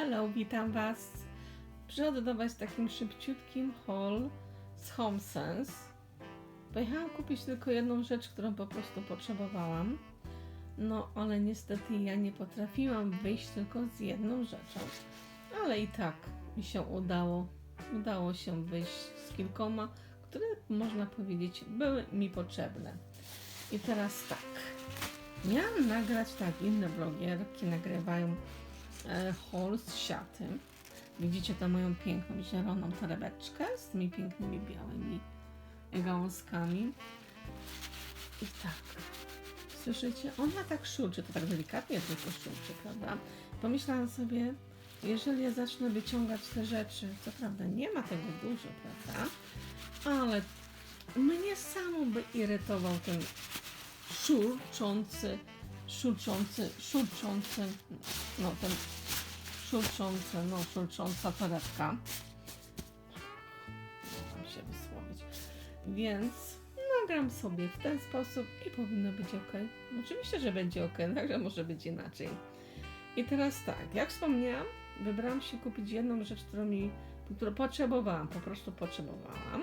Hello, witam Was. Przychodzę do Was takim szybciutkim haul z HomeSense. Pojechałam kupić tylko jedną rzecz, którą po prostu potrzebowałam. No, ale niestety ja nie potrafiłam wyjść tylko z jedną rzeczą. Ale i tak mi się udało. Udało się wyjść z kilkoma, które można powiedzieć były mi potrzebne. I teraz tak. Miałam nagrać tak, inne blogierki nagrywają e, z siaty. Widzicie tę moją piękną zieloną torebeczkę z tymi pięknymi białymi gałązkami. I tak, słyszycie? Ona tak szurczy, to tak delikatnie tylko szurczy, prawda? Pomyślałam sobie, jeżeli ja zacznę wyciągać te rzeczy, co prawda nie ma tego dużo, prawda? Ale mnie samą by irytował ten szurczący, szurczący, szurczący, no ten szurczący, no szurcząca torebka. Mam się wysłowić. Więc nagram sobie w ten sposób i powinno być ok. Oczywiście, że będzie ok, także może być inaczej. I teraz tak, jak wspomniałam, wybrałam się kupić jedną rzecz, którą mi, którą potrzebowałam, po prostu potrzebowałam.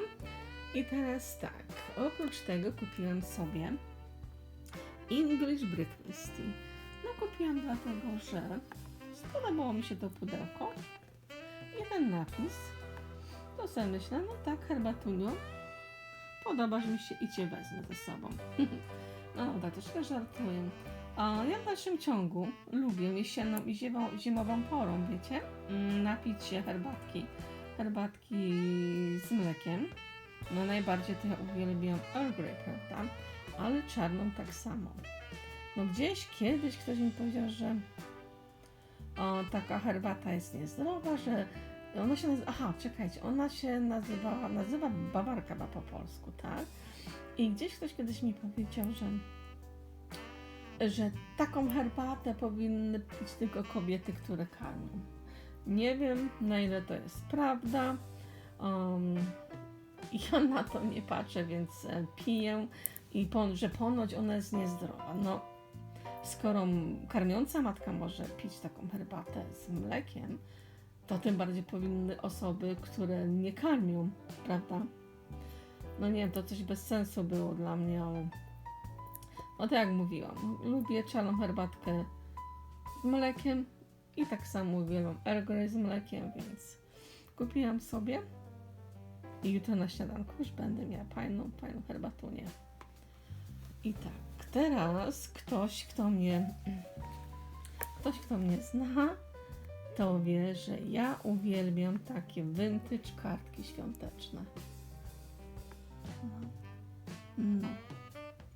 I teraz tak, oprócz tego kupiłam sobie English Breakfast Tea. No kupiłam dlatego, że spodobało mi się to pudełko ten napis. To sobie myślę, no tak, herbatuniu, podobasz mi się i Cię wezmę ze sobą. no tak, troszkę żartuję. A ja w dalszym ciągu lubię jesienną i zimową, zimową porą, wiecie, mm, napić się herbatki, herbatki z mlekiem. No najbardziej to ja uwielbiam Earl Grey, prawda? Ale czarną tak samo. No gdzieś kiedyś ktoś mi powiedział, że o, taka herbata jest niezdrowa, że ona się nazywa, aha, czekajcie, ona się nazywa, nazywa bawarka chyba po polsku, tak? I gdzieś ktoś kiedyś mi powiedział, że że taką herbatę powinny pić tylko kobiety, które karmią. Nie wiem, na ile to jest prawda. Um, ja na to nie patrzę, więc e, piję i pon- że ponoć ona jest niezdrowa. No, skoro karmiąca matka może pić taką herbatę z mlekiem, to tym bardziej powinny osoby, które nie karmią, prawda? No nie wiem, to coś bez sensu było dla mnie, ale no tak jak mówiłam, lubię czarną herbatkę z mlekiem i tak samo uwielbiam Earl z mlekiem, więc kupiłam sobie i jutro na śniadanku już będę miała fajną, fajną herbatunię. I tak, teraz ktoś, kto mnie ktoś, kto mnie zna, to wie, że ja uwielbiam takie vintage kartki świąteczne. No. no.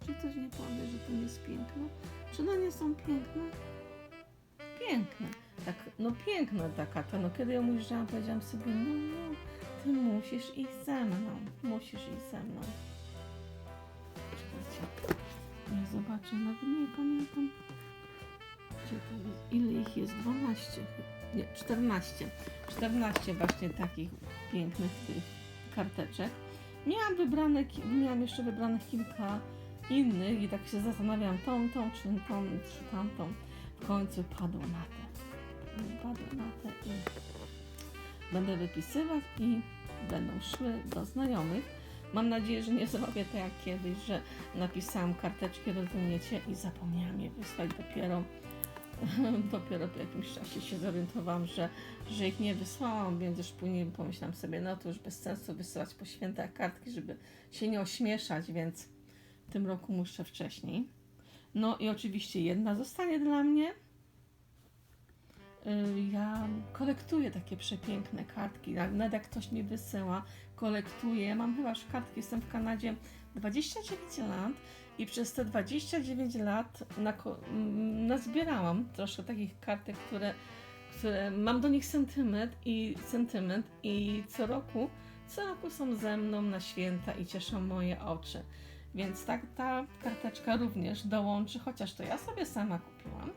Czy ktoś nie powie, że to nie jest piękne? Czy one nie są piękne? Piękne. Tak, no piękna ta, no kiedy ją ujrzałam, powiedziałam sobie, no, no, ty musisz iść ze mną, musisz iść ze mną. Czekajcie, ja zobaczę, nawet nie pamiętam, ile ich jest, 12 chyba, nie, 14, 14 właśnie takich pięknych tych karteczek. Miałam wybrane, miałam jeszcze wybranych kilka innych i tak się zastanawiałam tą, tą, czy tą, czy tamtą. W końcu padło na tę. Padło na tę i będę wypisywać i będą szły do znajomych. Mam nadzieję, że nie zrobię tak jak kiedyś, że napisałam karteczki, rozumiecie, i zapomniałam je wysłać dopiero dopiero po jakimś czasie się zorientowałam, że, że ich nie wysłałam, więc już później pomyślałam sobie, no to już bez sensu wysyłać po świętach kartki, żeby się nie ośmieszać, więc w tym roku muszę wcześniej. No i oczywiście jedna zostanie dla mnie. Y, Ja kolektuję takie przepiękne kartki. Nawet jak ktoś mi wysyła, kolektuję. Mam chyba kartki, jestem w Kanadzie 29 lat i przez te 29 lat nazbierałam troszkę takich kartek, które, które mam do nich sentyment i sentyment i co roku, co roku są ze mną na święta i cieszą moje oczy. Więc tak ta karteczka również dołączy, chociaż to ja sobie sama kupiłam,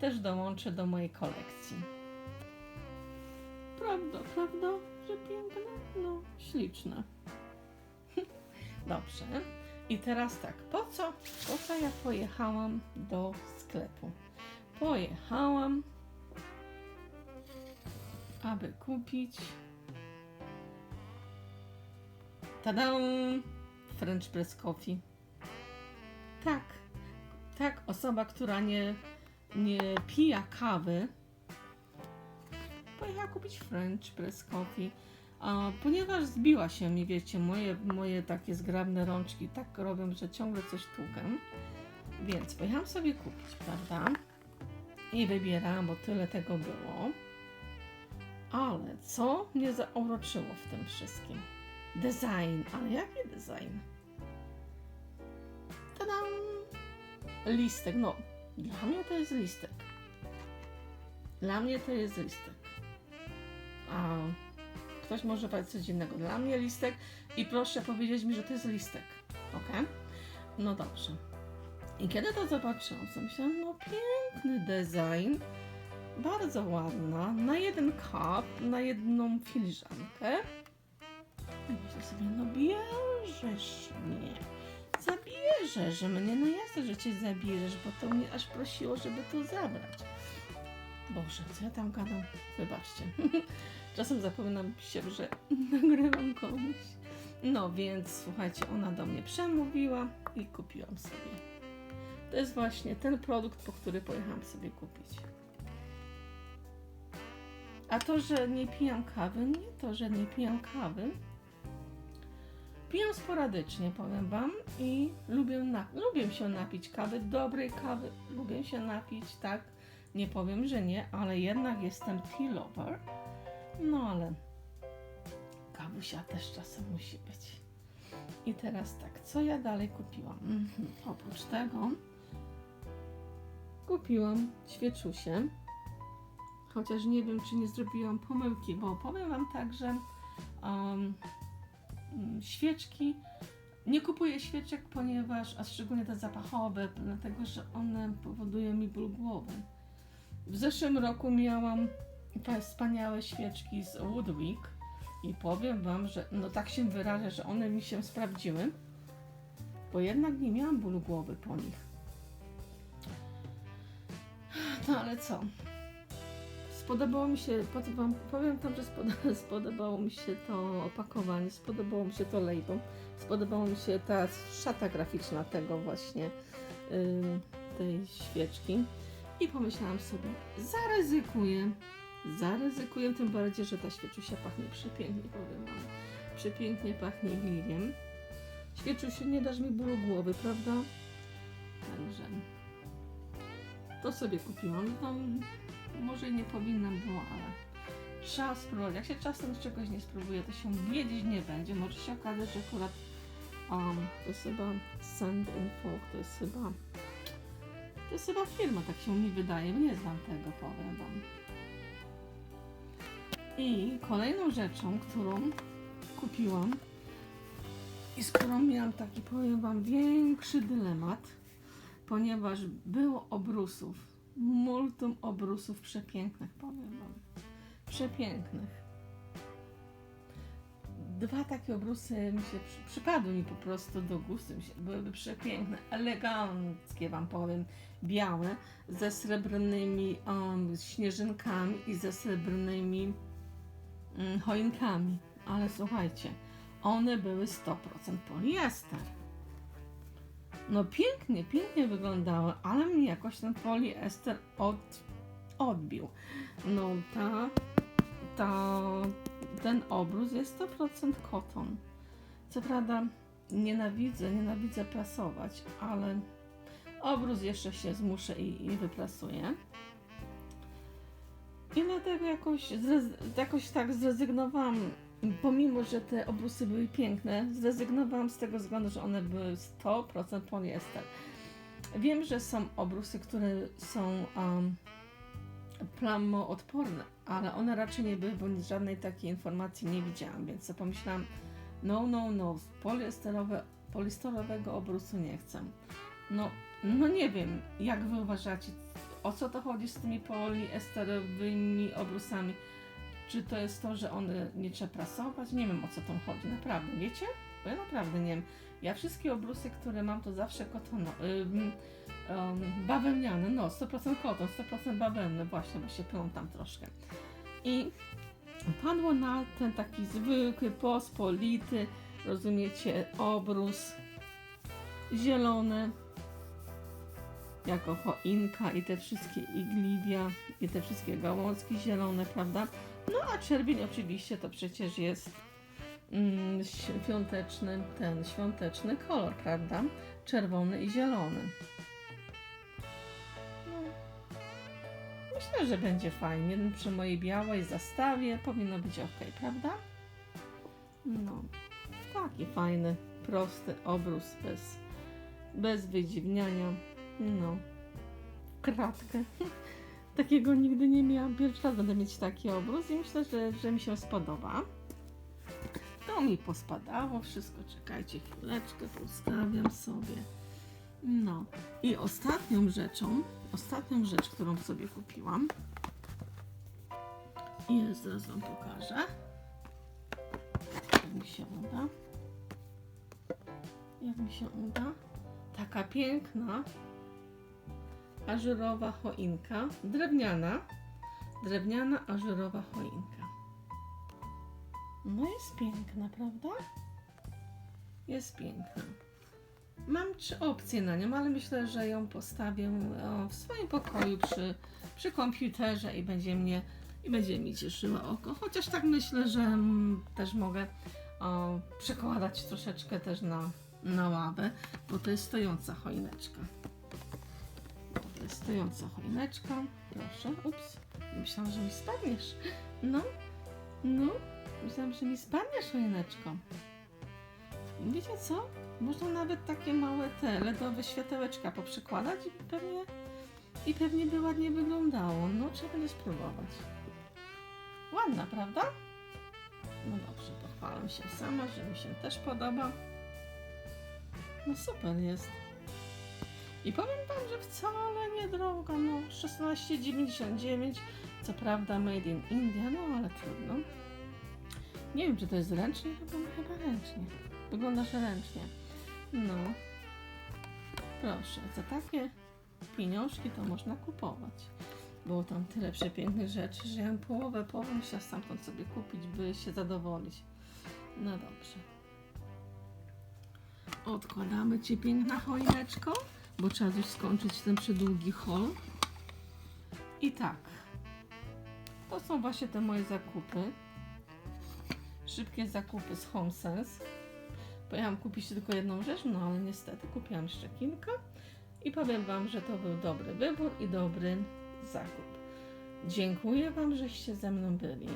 też dołączy do mojej kolekcji. Prawda, prawda, że piękne? No, śliczne. Dobrze. I teraz tak, po co, po co ja pojechałam do sklepu? Pojechałam aby kupić. Tada! French Press Coffee. Tak, tak, osoba, która nie, nie pija kawy, pojechała kupić French Press Coffee. A, ponieważ zbiła się mi, wiecie, moje, moje takie zgrabne rączki tak robią, że ciągle coś tłukam. Więc pojechałam sobie kupić, prawda? I wybierałam, bo tyle tego było. Ale co mnie zauroczyło w tym wszystkim? Design. Ale jaki design? Tadam! Listek. No, dla mnie to jest listek. Dla mnie to jest listek. A ktoś może powiedzieć coś innego. Dla mnie listek i proszę powiedzieć mi, że to jest listek. Ok? No dobrze. I kiedy to zobaczyłam, to myślałam, no piękny design, bardzo ładna, na jeden cup, na jedną filiżankę. I myślę sobie, no bierzesz mnie, zabierzesz mnie, no jasne, że cię zabierzesz, bo to mnie aż prosiło, żeby to zabrać. Boże, co ja tam gadam? Wybaczcie. Czasem zapominam się, że nagrywam komuś. No więc słuchajcie, ona do mnie przemówiła i kupiłam sobie. To jest właśnie ten produkt, po który pojechałam sobie kupić. A to, że nie pijam kawy, nie to, że nie pijam kawy. Pijam sporadycznie, powiem Wam, i lubię, na, lubię się napić kawy, dobrej kawy, lubię się napić, tak. Nie powiem, że nie, ale jednak jestem tea lover. No ale kawusia też czasem musi być. I teraz tak, co ja dalej kupiłam? Mhm. Oprócz tego kupiłam świeczusie. Chociaż nie wiem, czy nie zrobiłam pomyłki, bo powiem Wam tak, że um, mm, świeczki nie kupuję świeczek, ponieważ, a szczególnie te zapachowe, dlatego że one powodują mi ból głowy. W zeszłym roku miałam te wspaniałe świeczki z Woodwick i powiem Wam, że no tak się wyrażę, że one mi się sprawdziły, bo jednak nie miałam bólu głowy po nich. No ale co? Spodobało mi się, powiem wam, powiem wam, że spodobało mi się to opakowanie, spodobało mi się to label, spodobało mi się ta szata graficzna tego właśnie, yy, tej świeczki. I pomyślałam sobie, zaryzykuję, zaryzykuję, tym bardziej, że ta świeczusia pachnie przepięknie, powiem wam. Przepięknie pachnie liliem. Świeczusiu, nie dasz mi bólu głowy, prawda? Także to sobie kupiłam. No, może nie powinnam było, ale trzeba spróbować. Jak się czasem czegoś nie spróbuje, to się wiedzieć nie będzie. Może się okazać, że akurat um, to jest chyba Sand and Folk, to jest chyba to jest chyba firma, tak się mi wydaje. Nie znam tego, powiem wam. I kolejną rzeczą, którą kupiłam i z którą miałam taki, powiem wam, większy dylemat, ponieważ było obrusów, multum obrusów przepięknych, powiem wam. Przepięknych. Dwa takie obrusy mi się przy, przypadły mi po prostu do gustu. Mi się, byłyby przepiękne, eleganckie wam powiem, białe, ze srebrnymi um, śnieżynkami i ze srebrnymi choinkami. Ale słuchajcie, one były 100% poliester. No pięknie, pięknie wyglądały, ale mnie jakoś ten poliester od, odbił. No ta, ta, ten obrus jest 100% koton. Co prawda nienawidzę, nienawidzę prasować, ale obrus jeszcze się zmuszę i, i wyprasuję. I dlatego jakoś, jakoś tak zrezygnowałam, pomimo, że te obrusy były piękne, zrezygnowałam z tego względu, że one były 100% poliester. Wiem, że są obrusy, które są um, plamoodporne, ale one raczej nie były, bo żadnej takiej informacji nie widziałam, więc pomyślałam, no, no, no, poliesterowe, obrusu nie chcę. No, no nie wiem, jak wy uważacie, o co to chodzi z tymi poliesterowymi obrusami? Czy to jest to, że one nie trzeba prasować? Nie wiem o co tam chodzi, naprawdę, wiecie? Bo ja naprawdę nie wiem. Ja wszystkie obrusy, które mam, to zawsze kotono, ym, ym, bawełniane, no 100% koton, 100% bawełny, właśnie, bo się plątam troszkę. I padło na ten taki zwykły, pospolity, rozumiecie, obrus zielony, jako choinka i te wszystkie igliwia, i te wszystkie gałązki zielone, prawda? No a czerwień oczywiście to przecież jest mm, świąteczny, ten świąteczny kolor, prawda? Czerwony i zielony. No. Myślę, że będzie fajnie. No, Przy mojej białej zastawie powinno być ok, prawda? No, taki fajny, prosty obrus bez, bez wydziwniania. No, kratkę. Takiego nigdy nie miałam. Pierwszy raz będę mieć taki obrus i myślę, że, że mi się spodoba. To mi pospadało wszystko. Czekajcie chwileczkę, ustawiam sobie. No i ostatnią rzeczą, ostatnią rzecz, którą sobie kupiłam, jest, zaraz Wam pokażę. Jak mi się uda. Jak mi się uda. Taka piękna, ażurowa choinka, drewniana, drewniana ażurowa choinka. No jest piękna, prawda? Jest piękna. Mam trzy opcje na nią, ale myślę, że ją postawię o, w swoim pokoju przy, przy komputerze i będzie mnie i będzie mi cieszyła oko. Chociaż tak myślę, że mm, też mogę o, przekładać troszeczkę też na, na ławę, bo to jest stojąca choineczka. Stojąca choineczka. Proszę, ups. Myślałam, że mi spadniesz. No, no. Myślałam, że mi spadniesz choineczką. Wiecie co? Można nawet takie małe te LEDowe światełeczka poprzekładać i pewnie, i pewnie by ładnie wyglądało. No, trzeba będzie spróbować. Ładna, prawda? No dobrze, pochwalam się sama, że mi się też podoba. No super jest. I powiem Wam, że wcale nie droga, no 16,99. Co prawda made in India, no ale trudno. Nie wiem, czy to jest ręcznie, chyba, chyba ręcznie. Wygląda, że ręcznie. No. Proszę, za takie pieniążki to można kupować. Było tam tyle przepięknych rzeczy, że ja połowę, połowę musiała stamtąd sobie kupić, by się zadowolić. No dobrze. Odkładamy Cię piękna choineczko, bo trzeba już skończyć ten przydługi haul. I tak. To są właśnie te moje zakupy. Szybkie zakupy z HomeSense. Pojechałam kupić tylko jedną rzecz, no ale niestety kupiłam jeszcze kilka i powiem Wam, że to był dobry wybór i dobry zakup. Dziękuję Wam, żeście ze mną byli.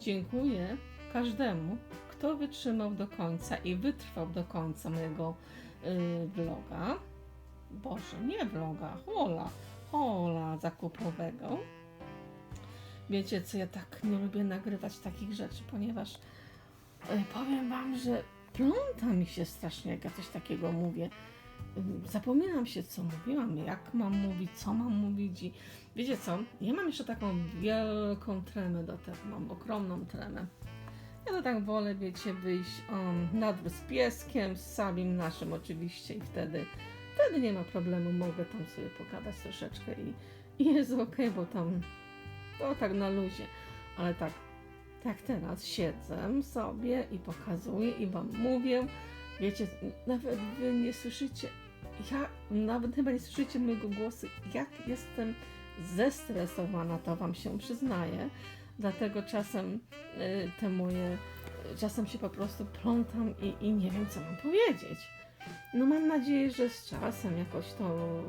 Dziękuję każdemu, kto wytrzymał do końca i wytrwał do końca mojego y, vloga. Boże, nie vloga, hola, hola zakupowego. Wiecie co, ja tak nie lubię nagrywać takich rzeczy, ponieważ y, powiem Wam, że pląta mi się strasznie, jak ja coś takiego mówię. Zapominam się, co mówiłam, jak mam mówić, co mam mówić i wiecie co, ja mam jeszcze taką wielką tremę do tego, mam ogromną tremę. Ja to tak wolę, wiecie, wyjść um, na dwór z pieskiem, z samym naszym oczywiście i wtedy, wtedy nie ma problemu, mogę tam sobie pogadać troszeczkę i, i jest okej, bo tam to tak na luzie, ale tak tak teraz siedzę sobie i pokazuję i wam mówię. Wiecie, nawet wy nie słyszycie, ja nawet chyba nie słyszycie mojego głosu, jak jestem zestresowana, to wam się przyznaję. Dlatego czasem y, te moje, czasem się po prostu plątam i, i nie wiem, co mam powiedzieć. No mam nadzieję, że z czasem jakoś to,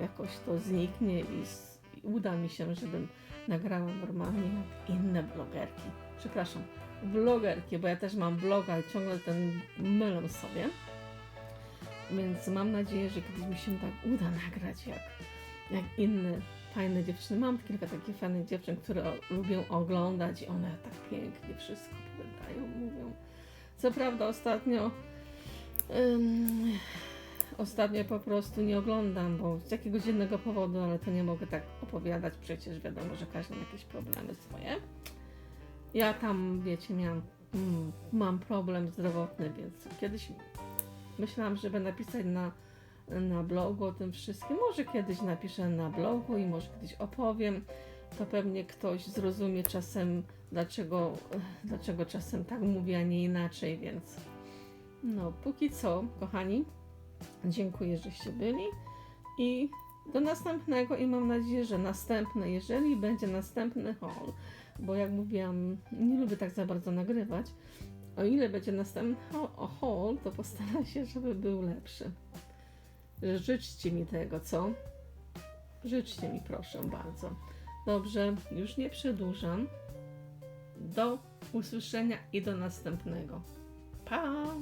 jakoś to zniknie i, s- i uda mi się, żebym nagrała normalnie jak inne blogerki. Przepraszam, vlogerki, bo ja też mam vloga i ciągle ten mylę sobie. Więc mam nadzieję, że kiedyś mi się tak uda nagrać jak, jak inne fajne dziewczyny. Mam kilka takich fajnych dziewczyn, które lubią oglądać i one tak pięknie wszystko opowiadają, mówią. Co prawda ostatnio ym, ostatnio po prostu nie oglądam, bo z jakiegoś jednego powodu, ale to nie mogę tak opowiadać, przecież wiadomo, że każdy ma jakieś problemy swoje. Ja tam, wiecie, miałam, mm, mam problem zdrowotny, więc kiedyś myślałam, żeby napisać na, na blogu o tym wszystkim. Może kiedyś napiszę na blogu i może kiedyś opowiem. To pewnie ktoś zrozumie czasem dlaczego, dlaczego czasem tak mówię, a nie inaczej, więc no, póki co, kochani, dziękuję, żeście byli i do następnego i mam nadzieję, że następne, jeżeli będzie następny haul, bo jak mówiłam, nie lubię tak za bardzo nagrywać, o ile będzie następny ha- haul, to postaram się, żeby był lepszy. Życzcie mi tego, co? Życzcie mi, proszę bardzo. Dobrze, już nie przedłużam. Do usłyszenia i do następnego. Pa!